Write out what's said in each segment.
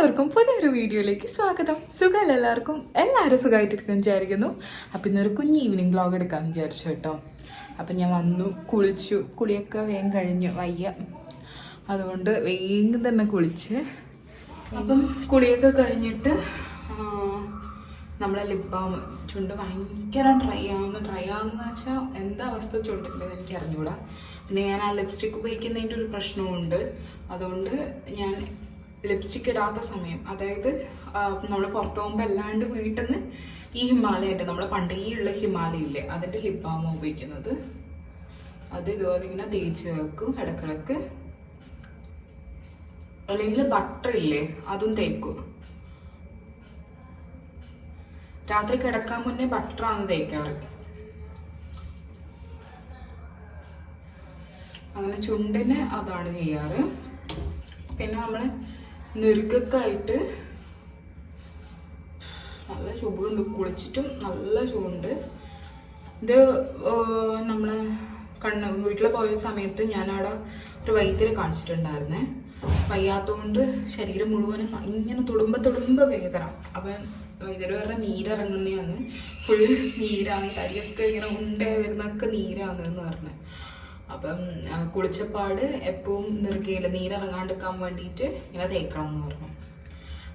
എല്ലാവർക്കും പുതിയൊരു വീഡിയോയിലേക്ക് സ്വാഗതം. സുഖമല്ല എല്ലാവർക്കും? എല്ലാവരും സുഖമായിട്ടിരിക്കും വിചാരിക്കുന്നു. അപ്പം ഇന്നൊരു കുഞ്ഞ് ഈവനിങ് വ്ളോഗ് എടുക്കാൻ വിചാരിച്ചു കേട്ടോ. അപ്പം ഞാൻ വന്നു കുളിച്ചു. കുളിയൊക്കെ വേഗം കഴിഞ്ഞു. വയ്യ. അതുകൊണ്ട് വേഗം തന്നെ കുളിച്ച്. അപ്പം കുളിയൊക്കെ കഴിഞ്ഞിട്ട് നമ്മളെ ലിപ് ബാം ചുണ്ട് ഭയങ്കര ഡ്രൈ ആവുന്നു ഡ്രൈ ആവുന്ന വെച്ചാൽ എന്താ അവസ്ഥ ചുണ്ടില്ലെന്ന് എനിക്ക് അറിഞ്ഞൂടാ പിന്നെ ഞാൻ ആ ലിപ്സ്റ്റിക് ഉപയോഗിക്കുന്നതിന്റെ ഒരു പ്രശ്നമുണ്ട്. അതുകൊണ്ട് ഞാൻ ലിപ്സ്റ്റിക് ഇടാത്ത സമയം. അതായത് നമ്മൾ പുറത്ത് പോകുമ്പോൾ അല്ലാണ്ട് വീട്ടിൽ നിന്ന് ഈ ഹിമാലയന്റെ നമ്മൾ പണ്ടേ ഉള്ള ഹിമാലയ ഇല്ലേ അതിന്റെ ലിപ്പാമ ഉപയോഗിക്കുന്നത്. അത് ഇതുപോലെ ഇങ്ങനെ തേച്ച് വെക്കും ഇടക്കിടക്ക്. അല്ലെങ്കിൽ ബട്ടർ ഇല്ലേ അതും തേക്കും. രാത്രി കിടക്കാൻ മുന്നേ ബട്ടറാണ് തേക്കാറ്. അങ്ങനെ ചുണ്ടിന് അതാണ് ചെയ്യാറ്. പിന്നെ നമ്മൾ നെറുകക്കായിട്ട് നല്ല ചൂടുണ്ട്. കുളിച്ചിട്ടും നല്ല ചൂടുണ്ട്. ഇത് നമ്മൾ കണ്ണ് വീട്ടിൽ പോയ സമയത്ത് ഞാനവിടെ ഒരു വൈദ്യരെ കാണിച്ചിട്ടുണ്ടായിരുന്നേ. വയ്യാത്തതുകൊണ്ട് ശരീരം മുഴുവനും ഇങ്ങനെ തുടുമ്പ തുടുമ്പ വേദന. അപ്പം വൈദ്യർ പറഞ്ഞ നീരിറങ്ങുന്നതാണ്. ഫുൾ നീരാണ്. തടിയൊക്കെ ഇങ്ങനെ ഉണ്ടായി വരുന്നൊക്കെ നീരാണ് എന്ന് പറഞ്ഞു. അപ്പം കുളിച്ചപ്പാട് എപ്പോഴും നെറുകയിൽ നീരിറങ്ങാണ്ടിരിക്കാൻ വേണ്ടിയിട്ട് ഇങ്ങനെ തേക്കണം എന്ന് പറഞ്ഞു.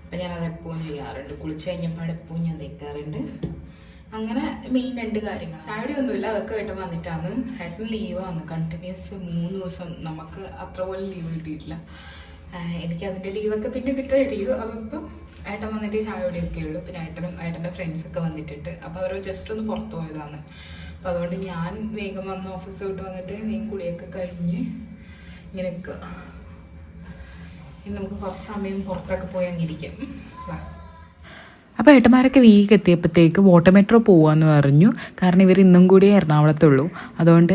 അപ്പം ഞാനത് എപ്പോഴും ചെയ്യാറുണ്ട്. കുളിച്ച് കഴിഞ്ഞപ്പാട് എപ്പോഴും ഞാൻ തേക്കാറുണ്ട്. അങ്ങനെ മെയിൻ രണ്ട് കാര്യങ്ങൾ. ചാടി ഒന്നുമില്ല അതൊക്കെ ഏട്ടൻ വന്നിട്ടാണ്. ഏട്ടൻ ലീവാണ് കണ്ടിന്യൂസ് മൂന്ന് ദിവസം നമുക്ക് അത്ര പോലെ ലീവ് കിട്ടിയിട്ടില്ല. എനിക്ക് അതിന്റെ ലീവൊക്കെ പിന്നെ കിട്ടുമായിരിക്കും. അപ്പം ഇപ്പം ഏട്ടൻ വന്നിട്ട് ചായ ഒക്കെ ഉള്ളൂ. പിന്നെ ഏട്ടനും ഏട്ടന്റെ ഫ്രണ്ട്സൊക്കെ വന്നിട്ടുണ്ട്. അപ്പോൾ അവർ ജസ്റ്റ് ഒന്ന് പുറത്ത് പോയതാണ്. അപ്പോൾ അതുകൊണ്ട് ഞാൻ വേഗം വന്ന് ഓഫീസ് വിട്ട് വന്നിട്ട് വേഗം കുളിയൊക്കെ കഴിഞ്ഞ് ഇങ്ങനെ ഇനി നമുക്ക് കുറച്ച് സമയം പുറത്തൊക്കെ പോയി അങ്ങിരിക്കാം അപ്പോൾ ഏട്ടന്മാരൊക്കെ വീക്ക് എത്തിയപ്പോഴത്തേക്ക് വോട്ടർ മെട്രോ പോവാന്ന് പറഞ്ഞു. കാരണം ഇവർ ഇന്നും കൂടി എറണാകുളത്തുള്ളൂ. അതുകൊണ്ട്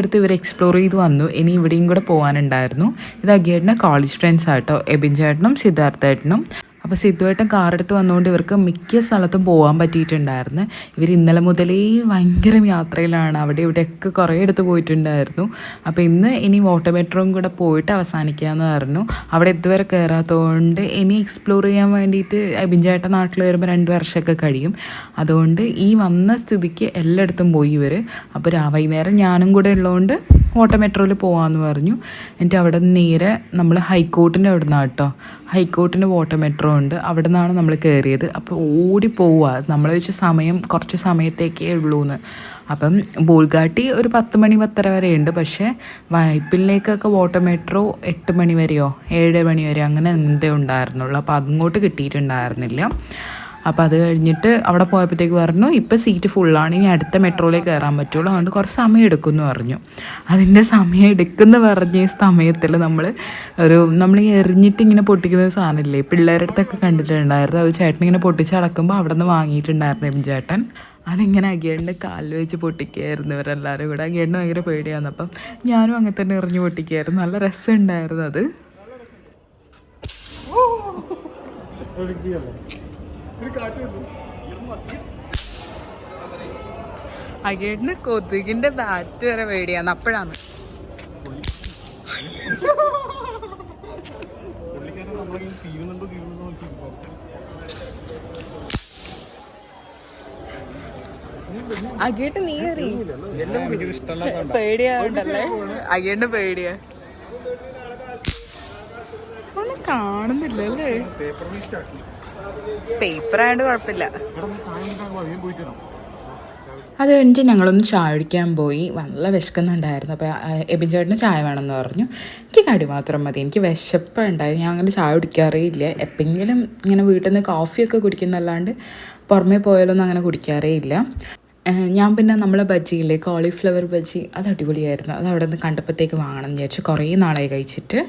അടുത്ത് ഇവർ എക്സ്പ്ലോർ ചെയ്ത് വന്നു. ഇനി ഇവിടെയും കൂടെ പോകാനുണ്ടായിരുന്നു ഇത് അഗേട്ടന്റെ കോളേജ് ഫ്രണ്ട്സ് ആട്ടോ എബിൻ ചേട്ടനും സിദ്ധാർത്ഥ ഏട്ടനും. അപ്പോൾ സിദ്ധുവേട്ടൻ കാറെടുത്ത് വന്നുകൊണ്ട് ഇവർക്ക് മിക്ക സ്ഥലത്തും പോകാൻ പറ്റിയിട്ടുണ്ടായിരുന്നു. ഇവർ ഇന്നലെ മുതലേ ഭയങ്കര യാത്രയിലാണ്. അവിടെ ഇവിടെയൊക്കെ കുറേ എടുത്ത് പോയിട്ടുണ്ടായിരുന്നു. അപ്പോൾ ഇന്ന് ഇനി വാട്ടർ മെട്രോയും കൂടെ പോയിട്ട് അവസാനിക്കാമെന്ന് പറഞ്ഞു. അവിടെ ഇതുവരെ കയറാത്തതുകൊണ്ട് ഇനി എക്സ്പ്ലോർ ചെയ്യാൻ വേണ്ടിയിട്ട് അഭിഞ്ചേട്ട നാട്ടിൽ വരുമ്പോൾ രണ്ട് വർഷമൊക്കെ കഴിയും. അതുകൊണ്ട് ഈ വന്ന സ്ഥിതിക്ക് എല്ലായിടത്തും പോയി ഇവർ അപ്പോൾ വൈകുന്നേരം ഞാനും കൂടെ ഉള്ളതുകൊണ്ട് വാട്ടർ മെട്രോയിൽ പോകാമെന്ന് പറഞ്ഞു. എന്നിട്ട് അവിടെ നേരെ നമ്മൾ ഹൈക്കോർട്ടിന്റെ അവിടെ നിന്നാണ് കേട്ടോ. ഹൈക്കോർട്ടിന്റെ ഓട്ടോ മെട്രോ ഉണ്ട്. അവിടെ നിന്നാണ് നമ്മൾ കയറിയത് അപ്പോൾ ഓടി പോവുക നമ്മൾ വെച്ച് സമയം കുറച്ച് സമയത്തേക്കേ ഉള്ളൂ എന്ന് അപ്പം ബോൾഗാട്ടി ഒരു പത്ത് മണി പത്തര വരെ ഉണ്ട്. പക്ഷേ വൈപ്പിലേക്കൊക്കെ ഓട്ടോ മെട്രോ എട്ട് മണി വരെയോ ഏഴ് മണി വരെയോ അങ്ങനെ എന്തേ ഉണ്ടായിരുന്നുള്ളൂ. അപ്പോൾ അങ്ങോട്ട് കിട്ടിയിട്ടുണ്ടായിരുന്നില്ല. അപ്പോൾ അത് കഴിഞ്ഞിട്ട് അവിടെ പോയപ്പോഴത്തേക്ക് പറഞ്ഞു ഇപ്പം സീറ്റ് ഫുള്ളാണ് ഇനി അടുത്ത മെട്രോയിലേക്ക് കയറാൻ പറ്റുള്ളൂ. അതുകൊണ്ട് കുറച്ച് സമയം എടുക്കുമെന്ന് പറഞ്ഞു. അതിന്റെ സമയം എടുക്കുന്ന പറഞ്ഞ സമയത്തിൽ നമ്മൾ ഒരു നമ്മൾ എറിഞ്ഞിട്ട് ഇങ്ങനെ പൊട്ടിക്കുന്ന സാധനമില്ലേ? പിള്ളേരുടെ അടുത്തൊക്കെ കണ്ടിട്ടുണ്ടായിരുന്നു. അത് ചേട്ടൻ ഇങ്ങനെ പൊട്ടിച്ച് അടക്കുമ്പോൾ അവിടെ നിന്ന് വാങ്ങിയിട്ടുണ്ടായിരുന്നു എം ചേട്ടൻ. അതിങ്ങനെ അഗേണിന്റെ കാലിൽ വെച്ച് പൊട്ടിക്കുകയായിരുന്നു ഇവരെല്ലാവരും കൂടെ. അഗേണിന് ഭയങ്കര പേടിയായിരുന്നു. അപ്പം ഞാനും അങ്ങനെ തന്നെ എറിഞ്ഞ് പൊട്ടിക്കുകയായിരുന്നു നല്ല രസമുണ്ടായിരുന്നു അത്. അഗേടിന് കൊതുകിന്റെ ബാറ്റ് വരെ പേടിയാന്ന് അപ്പോഴാണ്. അഗേട്ട് നീ പേടിയാണ്ടല്ലേ പേടിയാവണ്ടല്ലേ? അഗേണ്ട് പേടിയാ. കാണുന്നില്ല കാണുന്നില്ലല്ലേ? പേപ്പർ ആയതുകൊണ്ട് കുഴപ്പമില്ല അത് കഴിഞ്ഞിട്ട് ഞങ്ങളൊന്ന് ചായ കുടിക്കാൻ പോയി. നല്ല വിശക്കുന്നുണ്ടായിരുന്നു. അപ്പോൾ എബിൻ ചേട്ടന് ചായ വേണമെന്ന് പറഞ്ഞു. എനിക്ക് കടി മാത്രം മതി. എനിക്ക് വിശപ്പുണ്ടായി. ഞാൻ അങ്ങനെ ചായ കുടിക്കാറേ ഇല്ല എപ്പോഴെങ്കിലും ഇങ്ങനെ വീട്ടിൽ നിന്ന് കോഫിയൊക്കെ കുടിക്കുന്നല്ലാണ്ട് പുറമേ പോയാലൊന്നും അങ്ങനെ കുടിക്കാറേ ഇല്ല ഞാൻ പിന്നെ നമ്മളെ ബജ്ജിയില്ലേ കോളിഫ്ലവർ ബജ്ജി അത് അടിപൊളിയായിരുന്നു. അത് അവിടെ നിന്ന് കണ്ടപ്പോഴത്തേക്ക് വാങ്ങണം എന്ന് വിചാരിച്ചു. കുറേ നാളായി കഴിച്ചിട്ട്.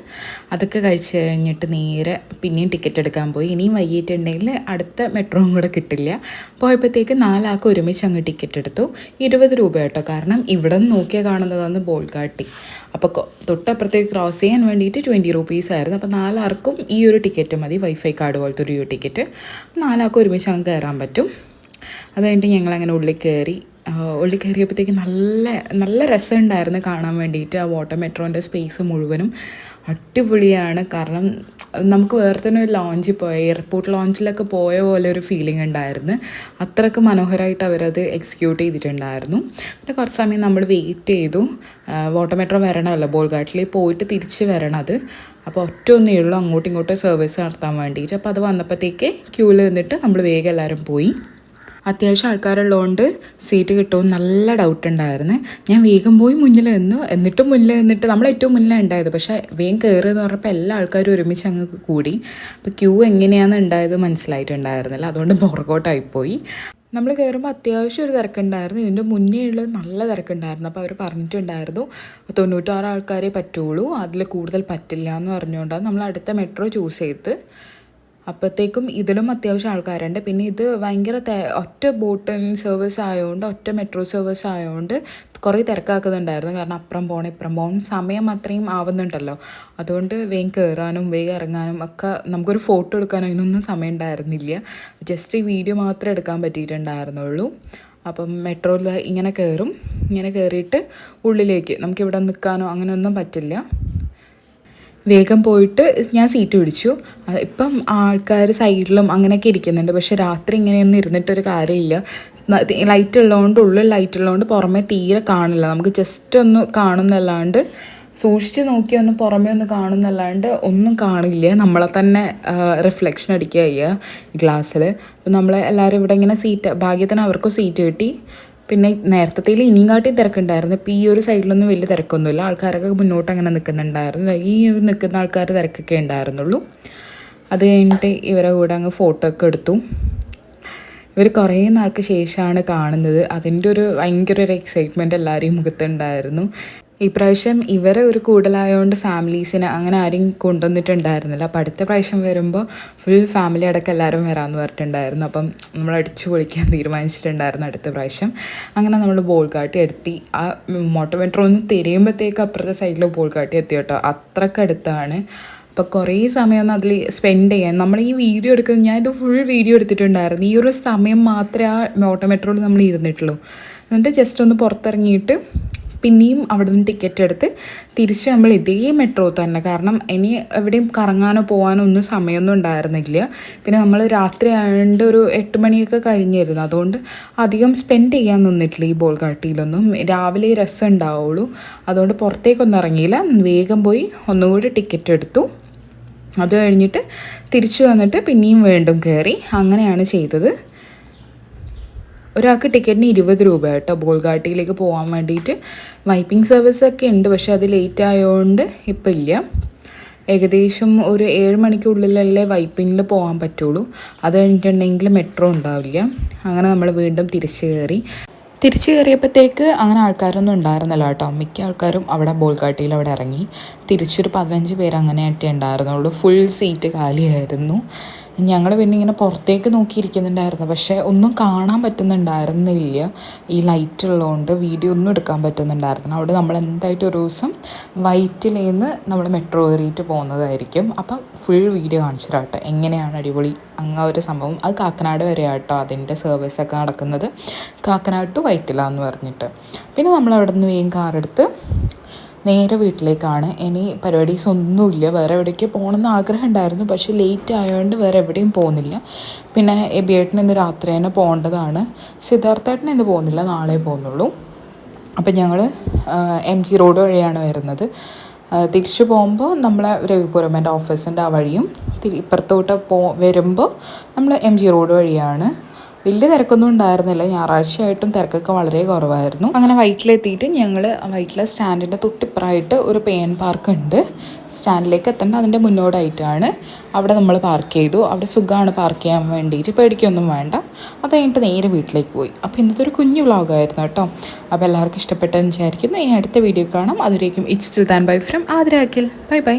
അതൊക്കെ കഴിച്ച് കഴിഞ്ഞിട്ട് നേരെ പിന്നെയും ടിക്കറ്റ് എടുക്കാൻ പോയി. ഇനിയും വൈകിട്ടുണ്ടെങ്കിൽ അടുത്ത മെട്രോയും കൂടെ കിട്ടില്ല. പോയപ്പോഴത്തേക്ക് നാലാൾക്ക് ഒരുമിച്ച് അങ്ങ് ടിക്കറ്റ് എടുത്തു. ഇരുപത് രൂപ കേട്ടോ. കാരണം ഇവിടെ നിന്ന് നോക്കിയാൽ കാണുന്നതാണ് ബോൾഗാട്ടി. അപ്പോൾ തൊട്ടപ്പുറത്തേക്ക് ക്രോസ് ചെയ്യാൻ വേണ്ടിയിട്ട് ട്വന്റി റുപ്പീസ് ആയിരുന്നു. അപ്പോൾ നാലാർക്കും ഈ ഒരു ടിക്കറ്റ് മതി. വൈഫൈ കാർഡ് പോലത്തെ ഒരു ടിക്കറ്റ് നാലാൾക്കും ഒരുമിച്ച് അങ്ങ് കയറാൻ പറ്റും. അത് കഴിഞ്ഞിട്ട് ഞങ്ങളങ്ങനെ ഉള്ളിൽ കയറി ഉള്ളിൽ കയറിയപ്പോഴത്തേക്ക് നല്ല നല്ല രസമുണ്ടായിരുന്നു കാണാൻ വേണ്ടിയിട്ട്. ആ വാട്ടർ മെട്രോന്റെ സ്പേസ് മുഴുവനും അടിപൊളിയാണ്. കാരണം നമുക്ക് വേറെ തന്നെ ഒരു ലോഞ്ചിൽ പോയ എയർപോർട്ട് ലോഞ്ചിലൊക്കെ പോയ പോലെ ഒരു ഫീലിംഗ് ഉണ്ടായിരുന്നു. അത്രയ്ക്ക് മനോഹരമായിട്ട് അവരത് എക്സിക്യൂട്ട് ചെയ്തിട്ടുണ്ടായിരുന്നു. പിന്നെ കുറച്ച് സമയം നമ്മൾ വെയിറ്റ് ചെയ്തു. വാട്ടർ മെട്രോ വരണമല്ലോ ബോൾഗാട്ടിൽ പോയിട്ട് തിരിച്ച് വരണത്. അപ്പോൾ ഒറ്റ ഒന്നേ ഉള്ളൂ അങ്ങോട്ടും ഇങ്ങോട്ടും സർവീസ് നടത്താൻ വേണ്ടിയിട്ട്. അപ്പോൾ അത് വന്നപ്പോഴത്തേക്ക് ക്യൂവിൽ നിന്നിട്ട് നമ്മൾ വേഗം എല്ലാവരും പോയി. അത്യാവശ്യം ആൾക്കാരുള്ളതുകൊണ്ട് സീറ്റ് കിട്ടുമെന്ന് നല്ല ഡൗട്ട് ഉണ്ടായിരുന്നു. ഞാൻ വേഗം പോയി മുന്നിൽ നിന്നു. എന്നിട്ടും മുന്നിൽ നിന്നിട്ട് നമ്മൾ ഏറ്റവും മുന്നിലാണ് ഉണ്ടായത്. പക്ഷേ വേഗം കയറിയെന്ന് എന്ന് പറഞ്ഞപ്പോൾ എല്ലാ ആൾക്കാരും ഒരുമിച്ച് അങ്ങ് കൂടി. അപ്പോൾ ക്യൂ എങ്ങനെയാണെന്ന് ഉണ്ടായത് മനസ്സിലായിട്ടുണ്ടായിരുന്നില്ല. അതുകൊണ്ട് പുറകോട്ടായിപ്പോയി. നമ്മൾ കയറുമ്പോൾ അത്യാവശ്യം ഒരു തിരക്കുണ്ടായിരുന്നു. ഇതിന്റെ മുന്നേ ഉള്ളത് നല്ല തിരക്കുണ്ടായിരുന്നു. അപ്പോൾ അവർ പറഞ്ഞിട്ടുണ്ടായിരുന്നു തൊണ്ണൂറ്റാറ് ആൾക്കാരെ പറ്റുള്ളൂ. അതിൽ കൂടുതൽ പറ്റില്ല എന്ന് പറഞ്ഞുകൊണ്ടാണ് നമ്മൾ അടുത്ത മെട്രോ ചൂസ് ചെയ്ത് അപ്പോഴത്തേക്കും ഇതിലും അത്യാവശ്യം ആൾക്കാരുണ്ട്. പിന്നെ ഇത് ഭയങ്കര ഒറ്റ ബോട്ട് സർവീസ് ആയതുകൊണ്ട് ഒറ്റ മെട്രോ സർവീസ് ആയതുകൊണ്ട് കുറേ തിരക്കാക്കുന്നുണ്ടായിരുന്നു. കാരണം അപ്പുറം പോകണം ഇപ്പുറം പോകണം സമയം അത്രയും ആവുന്നുണ്ടല്ലോ. അതുകൊണ്ട് വേഗം കയറാനും വേഗം ഇറങ്ങാനും ഒക്കെ നമുക്കൊരു ഫോട്ടോ എടുക്കാനും അതിനൊന്നും സമയം ഉണ്ടായിരുന്നില്ല ജസ്റ്റ് ഈ വീഡിയോ മാത്രമേ എടുക്കാൻ പറ്റിയിട്ടുണ്ടായിരുന്നുള്ളൂ. അപ്പം മെട്രോയിൽ ഇങ്ങനെ കയറും ഇങ്ങനെ കയറിയിട്ട് ഉള്ളിലേക്ക് നമുക്കിവിടെ നിൽക്കാനോ അങ്ങനെയൊന്നും പറ്റില്ല. വേഗം പോയിട്ട് ഞാൻ സീറ്റ് പിടിച്ചു. ഇപ്പം ആൾക്കാർ സൈഡിലും അങ്ങനെയൊക്കെ ഇരിക്കുന്നുണ്ട്. പക്ഷെ രാത്രി ഇങ്ങനെയൊന്നും ഇരുന്നിട്ടൊരു കാര്യമില്ല. ലൈറ്റ് ഉള്ളതുകൊണ്ട് ഉള്ളിൽ ലൈറ്റ് ഉള്ളതുകൊണ്ട് പുറമെ തീരെ കാണില്ല. നമുക്ക് ജസ്റ്റ് ഒന്ന് കാണുന്നല്ലാണ്ട് സൂക്ഷിച്ച് നോക്കി ഒന്ന് പുറമേ ഒന്ന് കാണുന്നല്ലാണ്ട് ഒന്നും കാണില്ല. നമ്മളെ തന്നെ റിഫ്ലക്ഷൻ അടിക്കുക ചെയ്യുക ഗ്ലാസ്സിൽ അപ്പം നമ്മൾ എല്ലാവരും ഇവിടെ ഇങ്ങനെ സീറ്റ് ഭാഗ്യത്തിന് അവർക്കും സീറ്റ് കിട്ടി. പിന്നെ നേരത്തെ ഇനിയും കാട്ടി തിരക്കുണ്ടായിരുന്നു. ഇപ്പം ഈ ഒരു സൈഡിലൊന്നും വലിയ തിരക്കൊന്നുമില്ല. ആൾക്കാരൊക്കെ മുന്നോട്ട് അങ്ങനെ നിൽക്കുന്നുണ്ടായിരുന്നു. ഈ നിൽക്കുന്ന ആൾക്കാർ തിരക്കൊക്കെ ഉണ്ടായിരുന്നുള്ളൂ. അത് കഴിഞ്ഞിട്ട് ഇവരെ കൂടെ അങ്ങ് ഫോട്ടോ ഒക്കെ എടുത്തു. ഇവർ കുറേ നാൾക്ക് ശേഷമാണ് കാണുന്നത്. അതിന്റെ ഒരു ഭയങ്കര ഒരു എക്സൈറ്റ്മെന്റ് എല്ലാവരെയും മുഖത്തുണ്ടായിരുന്നു ഇപ്രാവശ്യം ഇവരെ ഒരു കൂടുതലായതുകൊണ്ട് ഫാമിലീസിനെ അങ്ങനെ ആരെയും കൊണ്ടുവന്നിട്ടുണ്ടായിരുന്നില്ല. അപ്പം അടുത്ത പ്രാവശ്യം വരുമ്പോൾ ഫുൾ ഫാമിലി അടക്കം എല്ലാവരും വരാമെന്ന് പറഞ്ഞിട്ടുണ്ടായിരുന്നു. അപ്പം നമ്മൾ അടിച്ചു പൊളിക്കാൻ തീരുമാനിച്ചിട്ടുണ്ടായിരുന്നു അടുത്ത പ്രാവശ്യം. അങ്ങനെ നമ്മൾ ബോൾ കാട്ടി എത്തി. ആ മോട്ടോമീറ്റർ ഒന്ന് തിരിയുമ്പോഴത്തേക്ക് അപ്പുറത്തെ സൈഡിൽ ബോൾ കാട്ടി എത്തി കേട്ടോ. അത്രക്കടുത്താണ് അപ്പോൾ കുറേ സമയമൊന്നും അതിൽ സ്പെൻഡ് ചെയ്യാൻ. നമ്മൾ ഈ വീഡിയോ എടുക്കുന്നത് ഞാൻ ഇത് ഫുൾ വീഡിയോ എടുത്തിട്ടുണ്ടായിരുന്നു. ഈ ഒരു സമയം മാത്രമേ ആ ഓട്ടോമെട്രോയിൽ നമ്മൾ ഇരുന്നിട്ടുള്ളൂ. എന്നിട്ട് ജസ്റ്റ് ഒന്ന് പുറത്തിറങ്ങിയിട്ട് പിന്നെയും അവിടെ നിന്ന് ടിക്കറ്റ് എടുത്ത് തിരിച്ച് നമ്മൾ ഇതേ മെട്രോ തന്നെ. കാരണം ഇനി എവിടെയും കറങ്ങാനോ പോകാനോ ഒന്നും സമയമൊന്നും ഉണ്ടായിരുന്നില്ല. പിന്നെ നമ്മൾ രാത്രി ആയതുകൊണ്ട് ഒരു എട്ട് മണിയൊക്കെ കഴിഞ്ഞിരുന്നു. അതുകൊണ്ട് അധികം സ്പെൻഡ് ചെയ്യാൻ നിന്നിട്ടില്ല ഈ ബോൾഗാട്ടിയിലൊന്നും രാവിലെ രസം ഉണ്ടാവുള്ളൂ. അതുകൊണ്ട് പുറത്തേക്കൊന്നും ഇറങ്ങിയില്ല. വേഗം പോയി ഒന്നുകൂടി ടിക്കറ്റ് എടുത്തു. അത് കഴിഞ്ഞിട്ട് തിരിച്ചു വന്നിട്ട് പിന്നെയും വീണ്ടും കയറി അങ്ങനെയാണ് ചെയ്തത്. ഒരാൾക്ക് ടിക്കറ്റിന് ഇരുപത് രൂപ കേട്ടോ. ബോൾഗാട്ടിയിലേക്ക് പോകാൻ വേണ്ടിയിട്ട് വൈപ്പിംഗ് സർവീസ് ഒക്കെ ഉണ്ട് പക്ഷേ അത് ലേറ്റ് ആയതുകൊണ്ട് ഇപ്പം ഇല്ല. ഏകദേശം ഒരു ഏഴ് മണിക്കുള്ളിലല്ലേ വൈപ്പിങ്ങിൽ പോകാൻ പറ്റുള്ളൂ. അത് കഴിഞ്ഞിട്ടുണ്ടെങ്കിൽ മെട്രോ ഉണ്ടാവില്ല. അങ്ങനെ നമ്മൾ വീണ്ടും തിരിച്ചു കയറി. തിരിച്ചു കയറിയപ്പോഴത്തേക്ക് അങ്ങനെ ആൾക്കാരൊന്നും ഉണ്ടായിരുന്നില്ല കേട്ടോ. മിക്ക ആൾക്കാരും അവിടെ ബോൾഗാട്ടിയിൽ അവിടെ ഇറങ്ങി. തിരിച്ചൊരു പതിനഞ്ച് പേര് അങ്ങനെയായിട്ടേ ഉണ്ടായിരുന്നുള്ളൂ. ഫുൾ സീറ്റ് കാലിയായിരുന്നു. ഞങ്ങൾ പിന്നെ ഇങ്ങനെ പുറത്തേക്ക് നോക്കിയിരിക്കുന്നുണ്ടായിരുന്നു. പക്ഷേ ഒന്നും കാണാൻ പറ്റുന്നുണ്ടായിരുന്നില്ല. ഈ ലൈറ്റ് ഉള്ളതുകൊണ്ട് വീഡിയോ ഒന്നും എടുക്കാൻ പറ്റുന്നുണ്ടായിരുന്നു അവിടെ നമ്മൾ എന്തായിട്ട് ഒരു ദിവസം വൈറ്റിലേന്ന് നമ്മൾ മെട്രോ കയറിയിട്ട് പോകുന്നതായിരിക്കും. അപ്പം ഫുൾ വീഡിയോ കാണിച്ചു തരാം എങ്ങനെയാണ് അടിപൊളി അങ്ങ ഒരു സംഭവം. അത് കാക്കനാട് വരെ ആട്ടോ അതിന്റെ സർവീസൊക്കെ നടക്കുന്നത്. കാക്കനാട് ടു വൈറ്റില എന്ന് പറഞ്ഞിട്ട്. പിന്നെ നമ്മൾ അവിടെ നിന്ന് വേഗം കാറെടുത്ത് നേരെ വീട്ടിലേക്കാണ്. ഇനി പരിപാടീസ് ഒന്നുമില്ല വേറെ എവിടേക്ക് പോകണമെന്ന് ആഗ്രഹം ഉണ്ടായിരുന്നു പക്ഷേ ലേറ്റ് ആയതുകൊണ്ട് വേറെ എവിടെയും പോകുന്നില്ല. പിന്നെ എബിയേട്ടൻ ഇന്ന് രാത്രി തന്നെ പോകേണ്ടതാണ്. സിദ്ധാർത്ഥേട്ടൻ ഇന്ന് പോകുന്നില്ല. നാളെ പോകുന്നുള്ളൂ. അപ്പം ഞങ്ങൾ എം ജി റോഡ് വഴിയാണ് വരുന്നത്. തിരിച്ചു പോകുമ്പോൾ നമ്മളെ രവിപുരം എന്റെ ഓഫീസിന്റെ ആ വഴിയും ഇപ്പുറത്തോട്ട് പോ വരുമ്പോൾ നമ്മൾ എം ജി റോഡ് വഴിയാണ്. വലിയ തിരക്കൊന്നും ഉണ്ടായിരുന്നില്ല. ഞായറാഴ്ചയായിട്ടും തിരക്കൊക്കെ വളരെ കുറവായിരുന്നു. അങ്ങനെ വൈറ്റിലെത്തിയിട്ട് ഞങ്ങൾ വൈറ്റിലെ സ്റ്റാൻഡിന്റെ തൊട്ടിപ്പുറമായിട്ട് ഒരു പേൻ പാർക്ക് ഉണ്ട്. സ്റ്റാൻഡിലേക്ക് എത്തേണ്ട അതിന്റെ മുന്നോടായിട്ടാണ്. അവിടെ നമ്മൾ പാർക്ക് ചെയ്തു. അവിടെ സുഖമാണ് പാർക്ക് ചെയ്യാൻ വേണ്ടിയിട്ട്. പേടിക്കൊന്നും വേണ്ട. അത് കഴിഞ്ഞിട്ട് നേരെ വീട്ടിലേക്ക് പോയി. അപ്പോൾ ഇന്നത്തെ ഒരു കുഞ്ഞു വ്ളോഗായിരുന്നു കേട്ടോ. അപ്പോൾ എല്ലാവർക്കും ഇഷ്ടപ്പെട്ടെന്ന് വിചാരിക്കുന്നു. ഇനി അടുത്ത വീഡിയോ കാണാം. അതുവരേക്കും ഇറ്റ്സ് ടു താൻ ബൈ ഫ്രം ആദരാക്കിൽ ബൈ ബൈ.